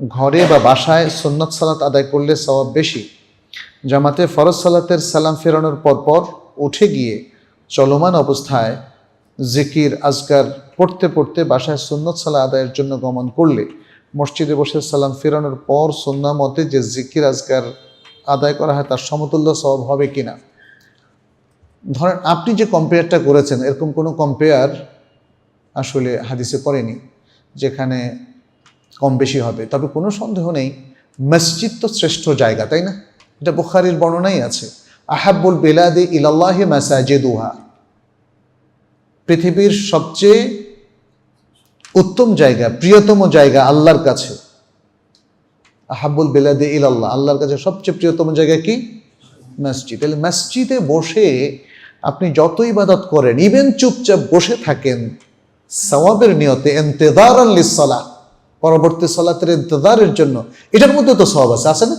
ঘরে বা বাসায় সুন্নত সালাত আদায় করলে সওয়াব বেশি। জামাতে ফরজ সালাতের সালাম ফেরানোর পরপর উঠে গিয়ে চলমান অবস্থায় জিকির, আজকার পড়তে পড়তে বাসায় সুন্নত সালা আদায়ের জন্য গমন করলে মসজিদে বসে সালাম ফেরানোর পর সন্না মতে যে জিকির, আজকার আদায় করা হয় তার সমতুল্য সওয়াব হবে কিনা। ধরেন আপনি যে কম্পেয়ারটা করেছেন, এরকম কোনো কম্পেয়ার আসলে হাদিসে করেনি, যেখানে কম বেশি হবে। তবে কোনো সন্দেহ নেই, মসজিদ তো শ্রেষ্ঠ জায়গা, তাই না? এটা বুখারির বর্ণনাই আছে। আহাব্বুল বেলাদে ইলাল্লাহে মাসাজেদুহা। পৃথিবীর সবচেয়ে উত্তম জায়গা, প্রিয়তম জায়গা আল্লাহর কাছে। আহাব্বুল বেলাদে ইলাল্লাহ, আল্লাহর কাছে সবচেয়ে প্রিয়তম জায়গা কি? মসজিদ। তাহলে মসজিদে বসে আপনি যত ইবাদত করেন ইভেন চুপচাপ বসে থাকেন, সওয়াবের নিয়তে এন্তেদার আল্লিসালা পরবর্তী সলাতের ইন্তজারের জন্য, এটার মধ্যে তো সওয়াব আছে আছে না?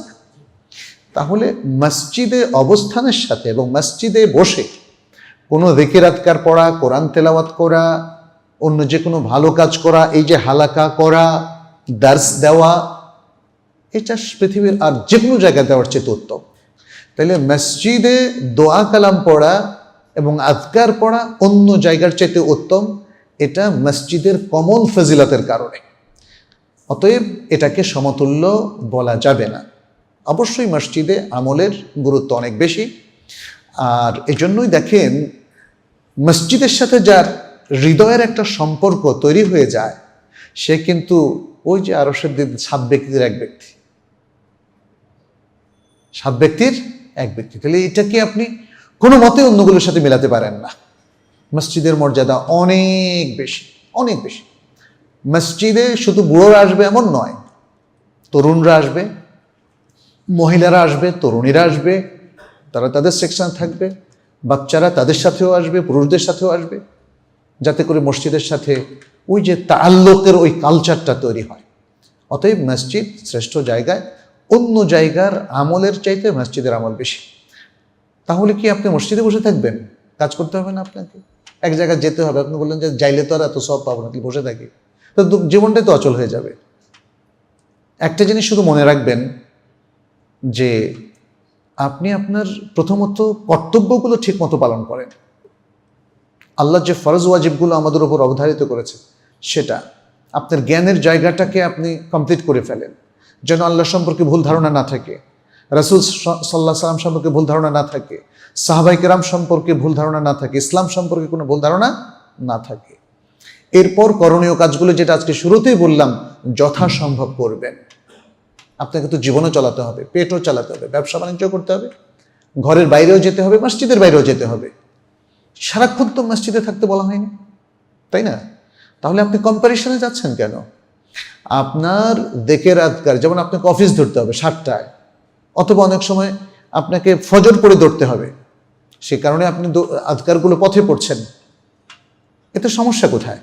তাহলে মসজিদে অবস্থানের সাথে এবং মসজিদে বসে কোনো রেকেরাতকার পড়া, কোরআন তেলাওয়াত করা, অন্য যে কোনো ভালো কাজ করা, এই যে হালাকা করা, দার্স দেওয়া, এটা পৃথিবীর আর যে কোনো জায়গায় দেওয়ার চেয়ে উত্তম। তাহলে মসজিদে দোয়া কালাম পড়া এবং আজকার পড়া অন্য জায়গার চাইতে উত্তম, এটা মসজিদের কমন ফজিলতের কারণে। অতএব এটাকে সমতুল্য বলা যাবে না। অবশ্যই মসজিদে আমলের গুরুত্ব অনেক বেশি। আর এজন্যই দেখেন, মসজিদের সাথে যার হৃদয়ের একটা সম্পর্ক তৈরি হয়ে যায়, সে কিন্তু ওই যে আরসের দিন সাত ব্যক্তির এক ব্যক্তি। সাত ব্যক্তির এক ব্যক্তি। তাহলে এটাকে আপনি কোনো মতে অন্যগুলোর সাথে মেলাতে পারেন না। মসজিদের মর্যাদা অনেক বেশি অনেক বেশি। মসজিদে শুধু বুড়োরা আসবে এমন নয়, তরুণরা আসবে, মহিলারা আসবে, তরুণীরা আসবে, তারা তাদের সেকশন থাকবে, বাচ্চারা তাদের সাথেও আসবে, পুরুষদের সাথেও আসবে, যাতে করে মসজিদের সাথে ওই যে তাল্লুকের ওই কালচারটা তৈরি হয়। অতএব মসজিদ শ্রেষ্ঠ জায়গায়, অন্য জায়গার আমলের চাইতে মসজিদের আমল বেশি। তাহলে কি আপনি মসজিদে বসে থাকবেন? কাজ করতে হবে না আপনাকে? এক জায়গায় যেতে হবে। আপনি বললেন যে যাইলে তো আর এত সব পাবো না কি বসে থাকি। তো জীবনটাই তো অচল হয়ে যাবে। একটা জিনিস শুধু মনে রাখবেন যে আপনি আপনার প্রথমত কর্তব্যগুলো ঠিকমতো পালন করেন। আল্লাহ যে ফরজ ওয়াজিবগুলো আমাদের উপর অবধারিত করেছে, সেটা আপনার জ্ঞানের জায়গাটাকে আপনি কমপ্লিট করে ফেলেন। যেন আল্লাহ সম্পর্কে ভুল ধারণা না থাকে, রাসুল সাল্লাহ সাল্লাম সম্পর্কে ভুল ধারণা না থাকে সাহাবাই কেরাম সম্পর্কে ভুল ধারণা না থাকে, ইসলাম সম্পর্কে কোনো ভুল ধারণা না থাকে। এরপর করণীয় কাজগুলো যেটা আজকে শুরুতেই বললাম, যথাসম্ভব করবেন। আপনাকে তো জীবনও চালাতে হবে, পেটও চালাতে হবে, ব্যবসা বাণিজ্য করতে হবে, ঘরের বাইরেও যেতে হবে, মসজিদের বাইরেও যেতে হবে। সারাক্ষণ তো মসজিদে থাকতে বলা হয়নি, তাই না? তাহলে আপনি কম্পারিশনে যাচ্ছেন কেন? আপনার দেখে রাতকার, যেমন আপনাকে অফিস ধরতে হবে সাতটায়, অথবা অনেক সময় আপনাকে ফজর করে ধরতে হবে। সে কারণে আপনি আজকারগুলো পথে পড়ছেন। এতে সমস্যা কোথায়?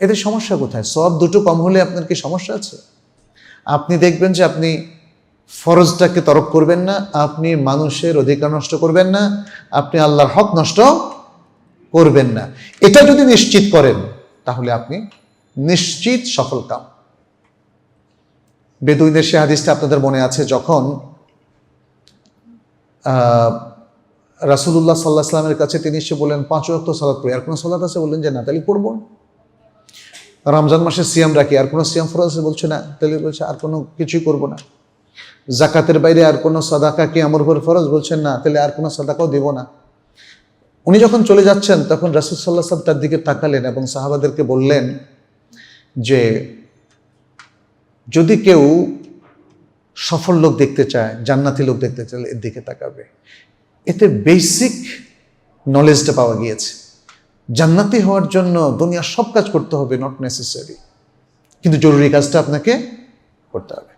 এতে সমস্যা কোথায়? সব দুটো কম হলে আপনার কি সমস্যা আছে? আপনি দেখবেন যে আপনি ফরজটাকে তরক করবেন না, আপনি মানুষের অধিকার নষ্ট করবেন না, আপনি আল্লাহর হক নষ্ট করবেন না। এটা যদি নিশ্চিত করেন, তাহলে আপনি নিশ্চিত সফল কাম। বেদুইনের সে হাদিসটা আপনাদের মনে আছে যখন রাসূলুল্লাহ সাল্লাহ সাল্লামের কাছে তিনি এসে বললেন, পাঁচ ওয়াক্ত সালাত পড়ি। আর কোনো সালাত আছে? বললেন যে, না, তাহলে পড়ব। রমজান মাসে সিয়াম রাখি, আর কোনো সিয়াম ফরজ আছে? বলছে, না, তাহলে বলছে, আর কোনো কিছুই করব না। জাকাতের বাইরে আর কোনো সাদাকা কি আমার উপর ফরজ? বলছেন না, তাহলে আর কোনো সাদাকাও দেব না। উনি যখন চলে যাচ্ছেন, তখন রাসুল সাল্লাহ সাল্লাম তার দিকে তাকালেন এবং সাহাবাদেরকে বললেন যে, যদি কেউ সফল লোক দেখতে চায়, জান্নাতি লোক দেখতে চায় এর দিকে তাকাবে। এতে বেসিক নলেজটা পাওয়া গিয়েছে। জান্নাতি হওয়ার জন্য দুনিয়ার সব কাজ করতে হবে নট নেসেসারি কিন্তু জরুরি কাজটা আপনাকে করতে হবে।